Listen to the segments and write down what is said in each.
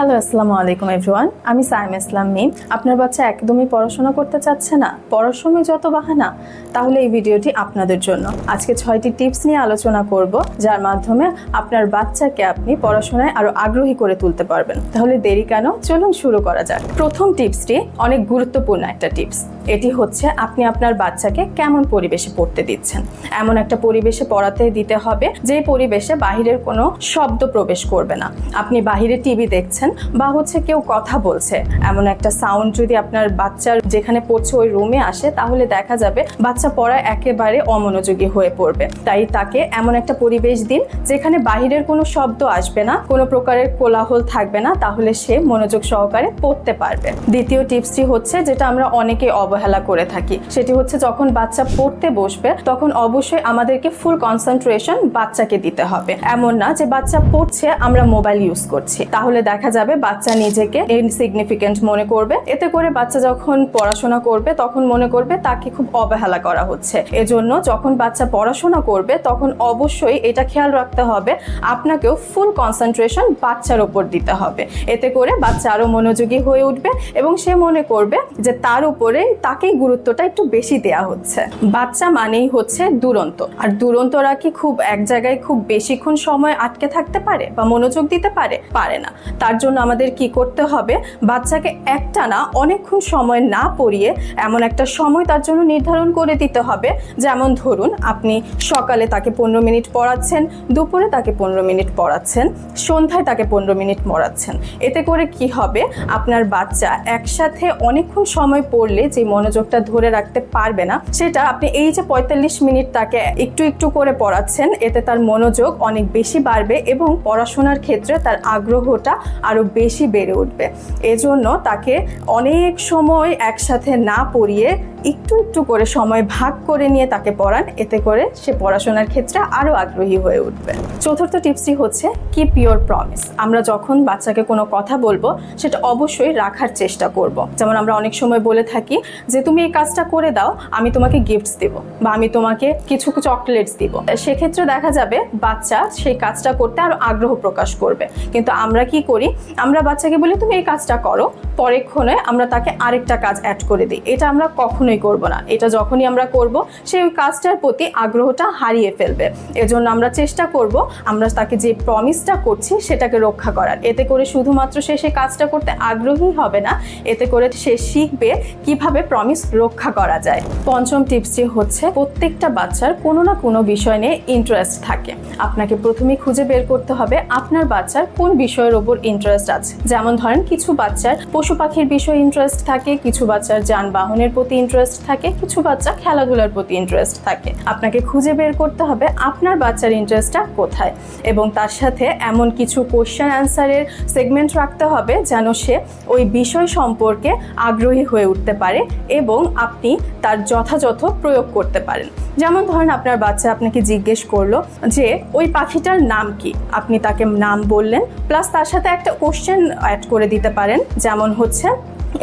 Hello, আসসালামু আলাইকুম everyone. আমি সাইম ইসলাম মিম। আপনার বাচ্চা একদমই পড়াশোনা করতে চাচ্ছে না পড়াশোনায় যত বাহানা, তাহলে এই ভিডিওটি আপনাদের জন্য। আজকে ছয়টি টিপস নিয়ে আলোচনা করব, যার মাধ্যমে আপনার বাচ্চাকে আপনি পড়াশোনায় আরও আগ্রহী করে তুলতে পারবেন। তাহলে দেরি কেন? চলুন শুরু করা যাক। প্রথম টিপসটি, অনেক গুরুত্বপূর্ণ একটা টিপস। এটি হচ্ছে আপনি আপনার বাচ্চাকে কেমন পরিবেশে পড়তে দিচ্ছেন। এমন একটা পরিবেশে পড়াতে দিতে হবে, যে পরিবেশে বাহিরের কোনো শব্দ প্রবেশ করবে না। আপনি বাহিরে টিভি দেখছেন বা হচ্ছে কেউ কথা বলছে, এমন একটা সাউন্ড যদি আপনার বাচ্চার যেখানে পড়ছে ওই রুমে আসে, তাহলে দেখা যাবে বাচ্চা পড়া একেবারে অমনোযোগী হয়ে পড়বে। তাই তাকে এমন একটা পরিবেশ দিন, যেখানে বাহিরের কোনো শব্দ আসবে না, কোনো প্রকারের কোলাহল থাকবে না, তাহলে সে মনোযোগ সহকারে পড়তে পারবে। দ্বিতীয় টিপসটি হচ্ছে যেটা আমরা অনেকে অবহেলা করে থাকি। সেটি হচ্ছে যখন বাচ্চা পড়তে বসবে, তখন অবশ্যই আমাদেরকে ফুল কনসেন্ট্রেশন বাচ্চাকে দিতে হবে। এমন না যে বাচ্চা পড়ছে, আমরা মোবাইল ইউজ করছি। তাহলে দেখা যাবে বাচ্চা নিজেকে ইনসিগনিফিকেন্ট মনে করবে। এতে করে বাচ্চা যখন পড়াশোনা করবে, তখন মনে করবে তাকে খুব অবহেলা করা হচ্ছে। এজন্য যখন বাচ্চা পড়াশোনা করবে, তখন অবশ্যই এটা খেয়াল রাখতে হবে, আপনাকেও ফুল কনসেন্ট্রেশন বাচ্চার ওপর দিতে হবে। এতে করে বাচ্চা আরও মনোযোগী হয়ে উঠবে এবং সে মনে করবে যে তার উপরে তাকেই গুরুত্বটা একটু বেশি দেয়া হচ্ছে। বাচ্চা মানেই হচ্ছে দুরন্ত। আর দুরন্তরা কি খুব এক জায়গায় খুব বেশিক্ষণ সময় আটকে থাকতে পারে বা মনোযোগ দিতে পারে? পারে না। তার জন্য আমাদের কি করতে হবে? বাচ্চাকে একটানা অনেকক্ষণ সময় না পড়িয়ে এমন একটা সময় তার জন্য নির্ধারণ করে দিতে হবে। যেমন ধরুন, আপনি সকালে তাকে পনেরো মিনিট পড়াচ্ছেন, দুপুরে তাকে পনেরো মিনিট পড়াচ্ছেন, সন্ধ্যায় তাকে পনেরো মিনিট পড়াচ্ছেন। এতে করে কি হবে? আপনার বাচ্চা একসাথে অনেকক্ষণ সময় পড়লে যে মনোযোগটা ধরে রাখতে পারবে না, সেটা আপনি এই যে পঁয়তাল্লিশ মিনিট তাকে একটু একটু করে পড়াচ্ছেন, এতে তার মনোযোগ অনেক বেশি বাড়বে এবং পড়াশোনার ক্ষেত্রে তার আগ্রহটা আরও বেশি বেড়ে উঠবে। এজন্য তাকে অনেক সময় একসাথে না পড়িয়ে একটু একটু করে সময় ভাগ করে নিয়ে তাকে পড়ান, এতে করে সে পড়াশোনার ক্ষেত্রে আরও আগ্রহী হয়ে উঠবে। চতুর্থ টিপসটি হচ্ছে কিপ ইউর প্রমিস আমরা যখন বাচ্চাকে কোনো কথা বলব, সেটা অবশ্যই রাখার চেষ্টা করব। যেমন আমরা অনেক সময় বলে থাকি যে, তুমি এই কাজটা করে দাও, আমি তোমাকে গিফটস দিব বা আমি তোমাকে কিছু চকলেটস দিব। সেক্ষেত্রে দেখা যাবে বাচ্চা সেই কাজটা করতে আরও আগ্রহ প্রকাশ করবে। কিন্তু আমরা কি করি? আমরা বাচ্চাকে বলি, তুমি এই কাজটা করো পরেক্ষণে আমরা তাকে আরেকটা কাজ অ্যাড করে দিই। এটা আমরা কখনোই করব না। এটা যখনই আমরা করব সে ওই কাজটার প্রতি আগ্রহটা হারিয়ে ফেলবে। এজন্য আমরা চেষ্টা করব, আমরা তাকে যে প্রমিসটা করছি, সেটাকে রক্ষা করার। এতে করে শুধুমাত্র সে সেই কাজটা করতে আগ্রহী হবে না, এতে করে সে শিখবে কীভাবে প্রমিস রক্ষা করা যায়। পঞ্চম টিপসটি হচ্ছে, প্রত্যেকটা বাচ্চার কোনো না কোনো বিষয় নিয়ে ইন্টারেস্ট থাকে। আপনাকে প্রথমে খুঁজে বের করতে হবে, আপনার বাচ্চার কোন বিষয়ের ওপর ইন্টারেস্ট আছে। যেমন ধরেন, কিছু বাচ্চার পশু পাখির বিষয়ে ইন্টারেস্ট থাকে, কিছু বাচ্চার যানবাহনের প্রতি ইন্টারেস্ট থাকে, কিছু বাচ্চা খেলাধুলার প্রতি ইন্টারেস্ট থাকে। আপনাকে খুঁজে বের করতে হবে আপনার বাচ্চার ইন্টারেস্টটা কোথায় এবং তার সাথে এমন কিছু কোশ্চেন অ্যান্সারের সেগমেন্ট রাখতে হবে যেন সে ওই বিষয় সম্পর্কে আগ্রহী হয়ে উঠতে পারে এবং আপনি তার যথাযথ প্রয়োগ করতে পারেন। যেমন ধরেন আপনার বাচ্চা আপনাকে জিজ্ঞেস করল যে, ওই পাখিটার নাম কি? আপনি তাকে নাম বললেন প্লাস তার সাথে একটা কোশ্চেন অ্যাড করে দিতে পারেন, যেমন হচ্ছে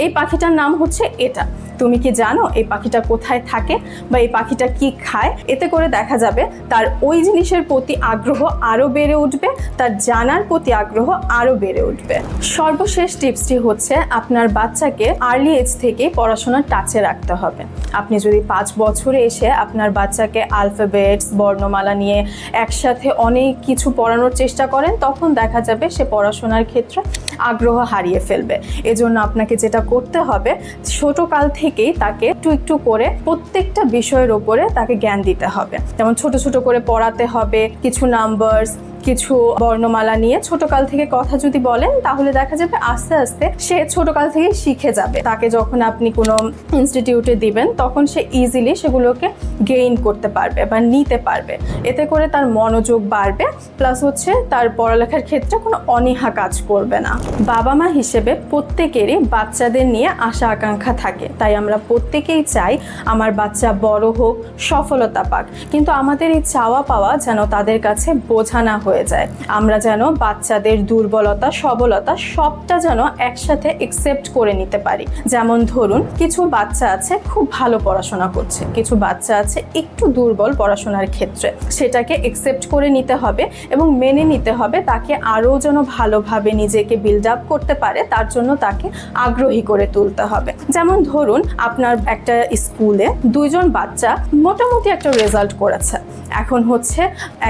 এই পাখিটার নাম হচ্ছে এটা। তুমি কি জানো এই পাখিটা কোথায় থাকে বা এই পাখিটা কি খায়? এতে করে দেখা যাবে তার ওই জিনিসের প্রতি আগ্রহ আরও বেড়ে উঠবে, তার জানার প্রতি আগ্রহ আরও বেড়ে উঠবে। সর্বশেষ টিপসটি হচ্ছে আপনার বাচ্চাকে আর্লি এজ থেকে পড়াশোনার টাচে রাখতে হবে। আপনি যদি পাঁচ বছরে এসে আপনার বাচ্চাকে আলফাবেটস বর্ণমালা নিয়ে একসাথে অনেক কিছু পড়ানোর চেষ্টা করেন, তখন দেখা যাবে সে পড়াশোনার ক্ষেত্রে আগ্রহ হারিয়ে ফেলবে। এজন্য আপনাকে যেটা করতে হবে ছোটকাল থেকেই তাকে একটু একটু করে প্রত্যেকটা বিষয়ের ওপরে তাকে জ্ঞান দিতে হবে। যেমন ছোট ছোট করে পড়াতে হবে, কিছু নাম্বারস কিছু বর্ণমালা নিয়ে ছোটকাল থেকে কথা যদি বলেন, তাহলে দেখা যাবে আস্তে আস্তে সে ছোটকাল থেকে শিখে যাবে। তাকে যখন আপনি কোনো ইনস্টিটিউটে দিবেন, তখন সে ইজিলি সেগুলোকে গেইন করতে পারবে বা নিতে পারবে। এতে করে তার মনোযোগ বাড়বে প্লাস হচ্ছে তার পড়ালেখার ক্ষেত্রে কোনো অনীহা কাজ করবে না। বাবা মা হিসেবে প্রত্যেকেরই বাচ্চাদের নিয়ে আশা আকাঙ্ক্ষা থাকে। তাই আমরা প্রত্যেকেই চাই আমার বাচ্চা বড় হোক, সফলতা পাক। কিন্তু আমাদের এই চাওয়া পাওয়া যেন তাদের কাছে বোঝা না হয়ে যায়। আমরা যেন বাচ্চাদের দুর্বলতা, সবলতা সবটা যেন একসাথে একসেপ্ট করে নিতে পারি। যেমন ধরুন, কিছু বাচ্চা আছে খুব ভালো পড়াশোনা করছে। কিছু বাচ্চা আছে একটু দুর্বল পড়াশোনার ক্ষেত্রে। সেটাকে একসেপ্ট করে নিতে হবে এবং মেনে নিতে হবে তাকে আরও যেন ভালোভাবে নিজেকে বিল্ড আপ করতে পারে, তার জন্য তাকে আগ্রহী করে তুলতে হবে। যেমন ধরুন, আপনার একটা স্কুলে দুইজন বাচ্চা মোটামুটি একটা রেজাল্ট করেছে। এখন হচ্ছে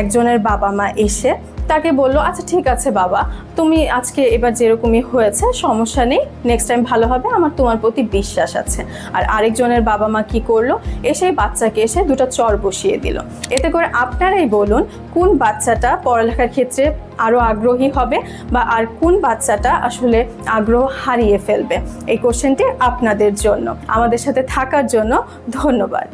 একজনের বাবা মা এসে তাকে বলল আচ্ছা ঠিক আছে বাবা, তুমি আজকে এবার যেরকমই হয়েছে, সমস্যা নেই নেক্সট টাইম ভালো হবে, আমার তোমার প্রতি বিশ্বাস আছে। আর আরেকজনের বাবা মা কি করল, এসে বাচ্চাকে এসে দুটো চর বসিয়ে দিল। এতে করে আপনারাই বলুন, কোন বাচ্চাটা পড়ালেখার ক্ষেত্রে আরও আগ্রহী হবে বা আর কোন বাচ্চাটা আসলে আগ্রহ হারিয়ে ফেলবে? এই কোশ্চেনটি আপনাদের জন্য। আমাদের সাথে থাকার জন্য ধন্যবাদ।